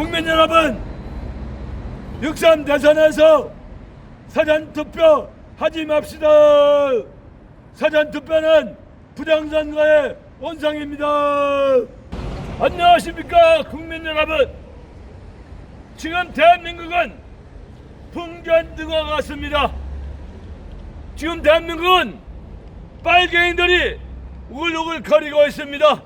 국민 여러분, 6.3 대선에서 사전투표 하지 맙시다. 사전투표는 부정선거의 원상입니다. 안녕하십니까 국민 여러분. 지금 대한민국은 풍전등화 같습니다. 지금 대한민국은 빨갱이들이 우글우글 거리고 있습니다.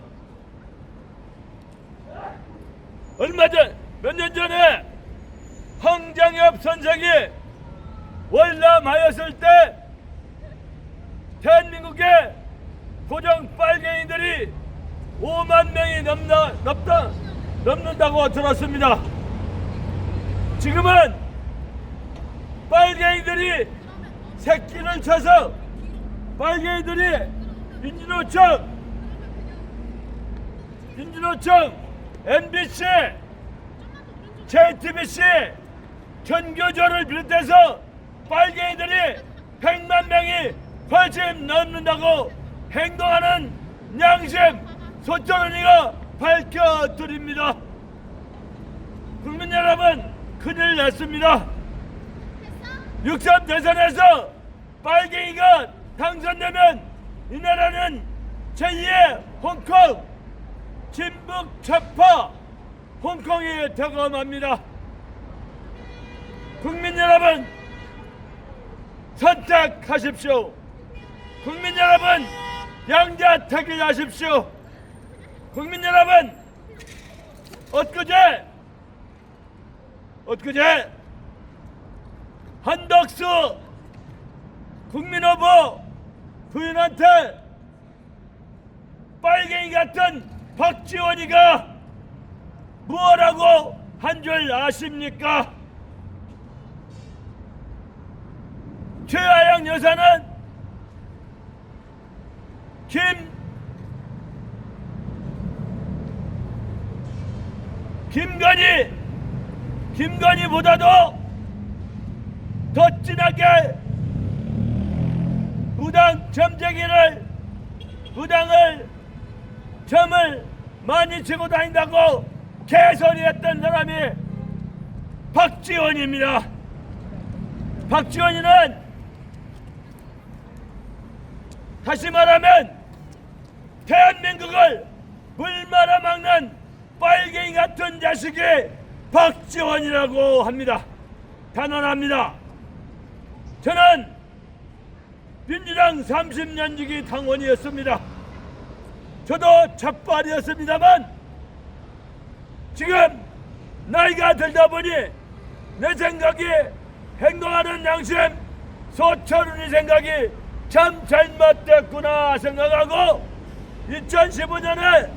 얼마 전, 몇 년 전에 황장엽 선생이 월남하였을 때 대한민국의 고정 빨갱이들이 5만 명이 넘나, 넘다, 넘는다고 들었습니다. 지금은 빨갱이들이 새끼를 쳐서 빨갱이들이 민주노총 민주노총 MBC JTBC 전교조를 비롯해서 빨갱이들이 100만 명이 훨씬 넘는다고 행동하는 양심 소천원이가 밝혀드립니다. 국민 여러분 큰일 났습니다. 6.3 대선에서 빨갱이가 당선되면 이 나라는 제2의 홍콩 진북 좌파 홍콩이 되어갑니다. 국민 여러분 선택하십시오. 국민 여러분 양자 택일하십시오. 국민 여러분 엊그제 엊그제 한덕수 국민 후보 부인한테 빨갱이 같은 박지원이가 뭐라고 한 줄 아십니까? 최하영 여사는 김 김건희 김건희보다도 더 진하게 무당 점쟁이를 무당을 점을 많이 치고 다닌다고 개소리했던 사람이 박지원입니다. 박지원이는 다시 말하면 대한민국을 물 말아먹는 빨갱이 같은 자식이 박지원이라고 합니다. 단언합니다. 저는 민주당 30년 지기 당원이었습니다. 저도 잡발이었습니다만 지금 나이가 들다 보니 내 생각이 행동하는 양심 소철훈이 생각이 참 잘못됐구나 생각하고 2015년에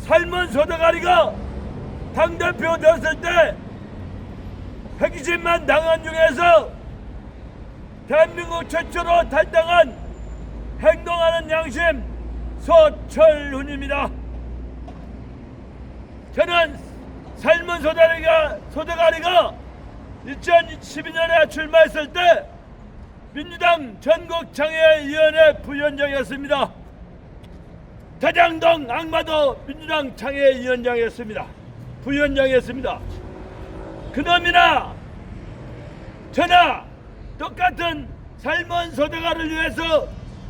삶은 소대가리가 당대표 되었을 때 120만 당원 중에서 대한민국 최초로 탈당한 행동하는 양심 소철훈입니다. 저는 삶은 소대가리가, 소대가리가 2012년에 출마했을 때 민주당 전국장애위원회 부위원장이었습니다. 대장동 악마도 민주당 장애위원장이었습니다. 부위원장이었습니다. 그놈이나 저나 똑같은 삶은 소대가를 위해서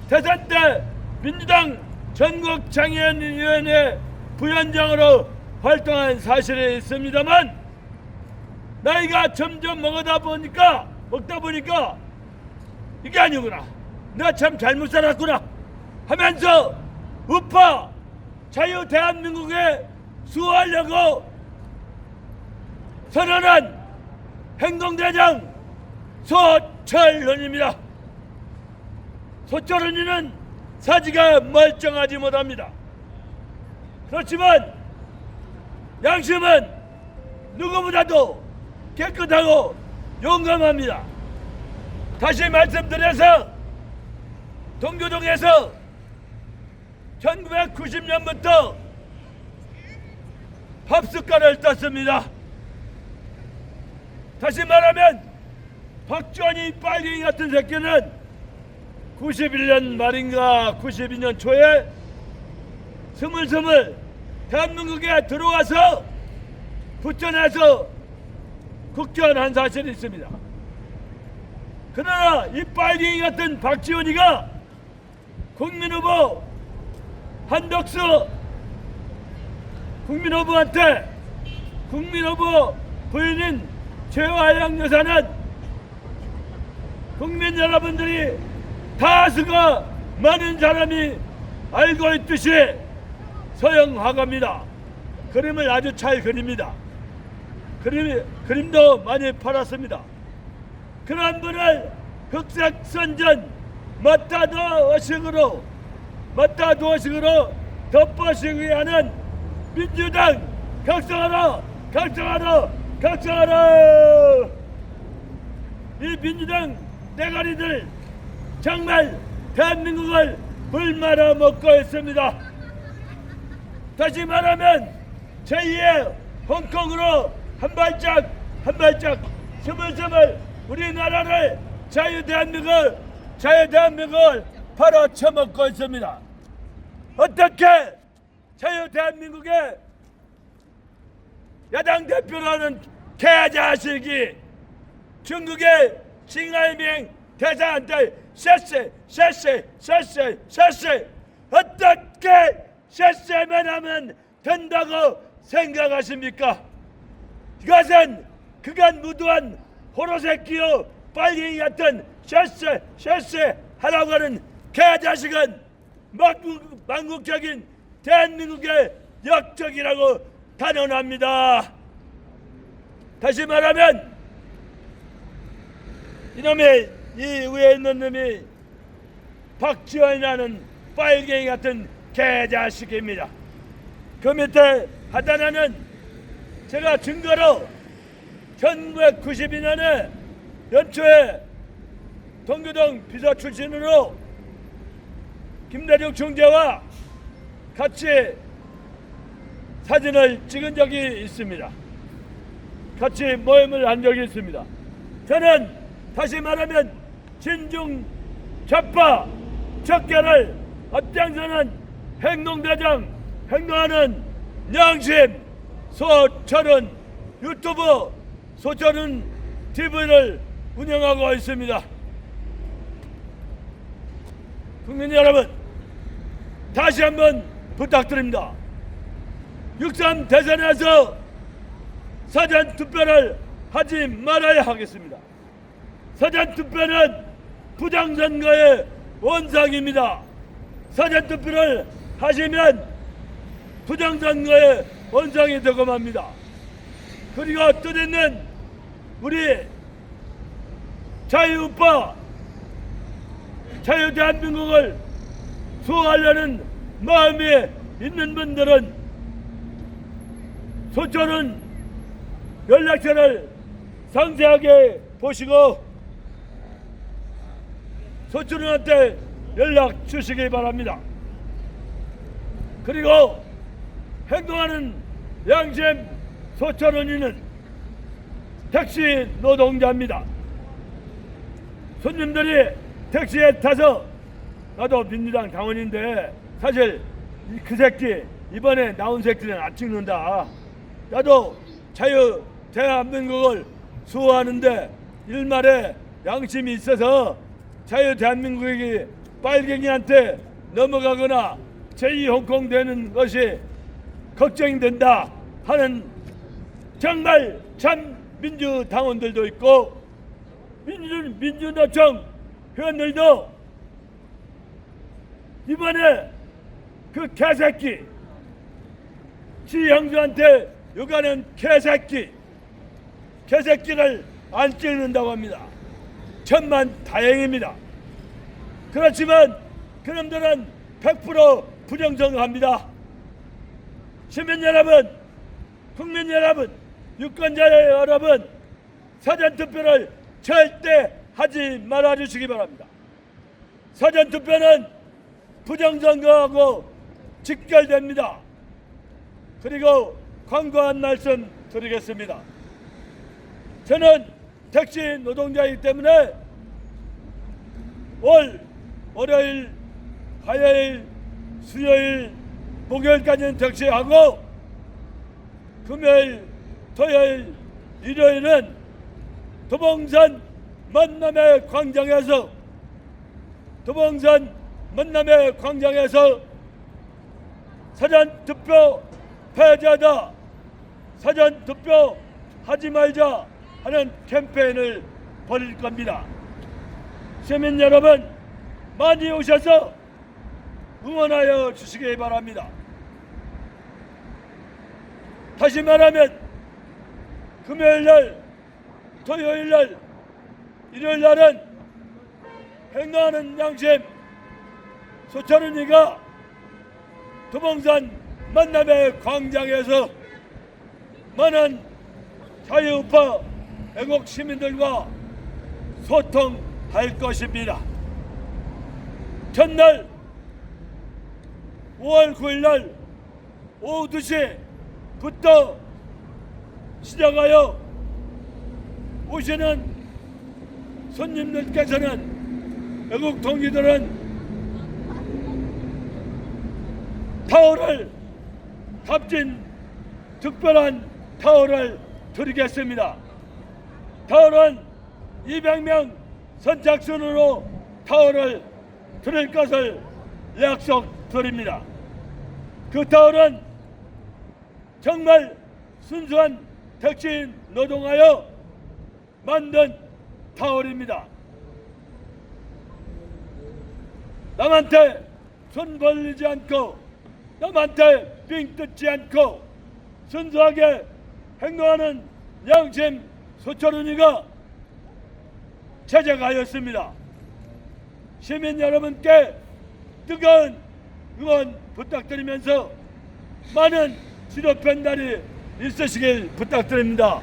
대선 때 민주당 전국장애위원회 부위원장으로 활동한 사실이 있습니다만 나이가 점점 먹어다 보니까 먹다 보니까 이게 아니구나. 내가 참 잘못 살았구나 하면서 우파 자유 대한민국에 수호하려고 선언한 행동대장 소철훈입니다. 소철훈이는 사지가 멀쩡하지 못합니다. 그렇지만 양심은 누구보다도 깨끗하고 용감합니다. 다시 말씀드려서 동교동에서 1990년부터 밥숟가락을 떴습니다. 다시 말하면 박지원이 빨갱이 같은 새끼는 91년 말인가 92년 초에 스물스물 대한민국에 들어와서 부천에서 국전한 사실이 있습니다. 그러나 이 빨갱이 같은 박지원이가 국민후보 한덕수 국민후보한테 국민후보 부인인 최화영 여사는 국민 여러분들이 다수가 많은 사람이 알고 있듯이 서영화가입니다. 그림을 아주 잘 그립니다. 그림, 그림도 많이 팔았습니다. 그런 분을 흑색선전 맞다도어식으로 맞다도어식으로 덮어씌우기 하는 민주당 각성하라 각성하라 각성하라 이 민주당 대가리들 정말 대한민국을 불말아 먹고 있습니다. 다시 말하면 제2의 홍콩으로 한 발짝 한 발짝 스물스물 우리나라를 자유 대한민국을 자유 대한민국을 바로 쳐먹고 있습니다. 어떻게 자유 대한민국의 야당 대표라는 개자식이 중국의 칭하이밍 대사한테 쎄쎄 쎄쎄 쎄쎄 쎄쎄 어떻게 쎄쎄만 하면 된다고 생각하십니까? 이것은 그간 무도한 호로새끼요 빨갱이 같은 쎄쎄 쎄쎄 하라고 하는 개자식은 망국, 망국적인 대한민국의 역적이라고 단언합니다. 다시 말하면 이놈의 이 위에 있는 놈이 박지원이라는 빨갱이 같은 개자식입니다. 그 밑에 하단에는 제가 증거로 1992년에 연초에 동교동 비서 출신으로 김대중 총재와 같이 사진을 찍은 적이 있습니다. 같이 모임을 한 적이 있습니다. 저는 다시 말하면 진중 좌파 적결을 앞장서는 행동대장 행동하는 양심 소철은 유튜브 소철은 TV를 운영하고 있습니다. 국민 여러분 다시 한번 부탁드립니다. 6.3 대선에서 사전 투표를 하지 말아야 하겠습니다. 사전 투표는 부정선거의 원상입니다. 사전 투표를 하시면 부정선거의 원상이 되고 맙니다. 그리고 뜻있는 우리 자유우파 자유 대한민국을 수호하려는 마음이 있는 분들은 소초는 연락처를 상세하게 보시고 소초는한테 연락 주시기 바랍니다. 그리고 행동하는 양심 소철원이는 택시 노동자입니다. 손님들이 택시에 타서 나도 민주당 당원인데 사실 이- 그 새끼 이번에 나온 새끼는 안 찍는다. 나도 자유 대한민국을 수호하는데 일말에 양심이 있어서 자유 대한민국이 빨갱이한테 넘어가거나 제2 홍콩 되는 것이 걱정이 된다 하는 정말 참 민주당원들도 있고 민주, 민주노총 회원들도 이번에 그 개새끼 지형주한테 요가는 개새끼 개새끼를 안 찍는다고 합니다. 천만 다행입니다. 그렇지만 그놈들은 100% 부정선거합니다. 시민 여러분, 국민 여러분, 유권자 여러분, 사전투표를 절대 하지 말아 주시기 바랍니다. 사전투표는 부정선거하고 직결됩니다. 그리고 광고한 말씀 드리겠습니다. 저는 택시 노동자이기 때문에 올 월요일, 화요일, 수요일, 목요일까지는 적시하고 금요일, 토요일, 일요일은 도봉산 만남의 광장에서 도봉산 만남의 광장에서 사전 투표 폐지하다 사전 투표 하지 말자 하는 캠페인을 벌일 겁니다. 시민 여러분 많이 오셔서 응원하여 주시기 바랍니다. 다시 말하면 금요일 날, 토요일 날, 일요일 날은 행동하는 양심 소철은이가 도봉산 만남의 광장에서 많은 자유우파 애국 시민들과 소통할 것입니다. 전날 5월 9일 날 오후 2시부터 시작하여 오시는 손님들께서는 애국 동지들은 타월을 값진 특별한 타월을 드리겠습니다. 타월은 200명 선착순으로 타월을 드릴 것을 약속 드립니다. 그 타월은 정말 순수한 택시인 노동하여 만든 타월입니다. 남한테 손 벌리지 않고 남한테 삥 뜯지 않고 순수하게 행동하는 양심 소철은이가 제작하였습니다. 시민 여러분께 뜨거운 응원 부탁드리면서 많은 지도 편달이 있으시길 부탁드립니다.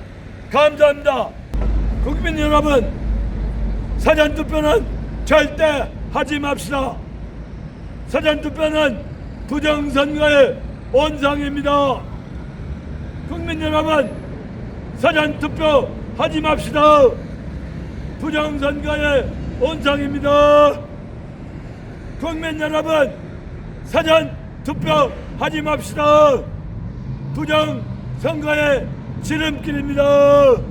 감사합니다. 국민 여러분, 사전투표는 절대 하지 맙시다. 사전투표는 부정선거의 온상입니다. 국민 여러분, 사전투표 하지 맙시다. 부정선거의 온상입니다. 국민 여러분, 사전 투표 하지 맙시다. 부정 선거의 지름길입니다.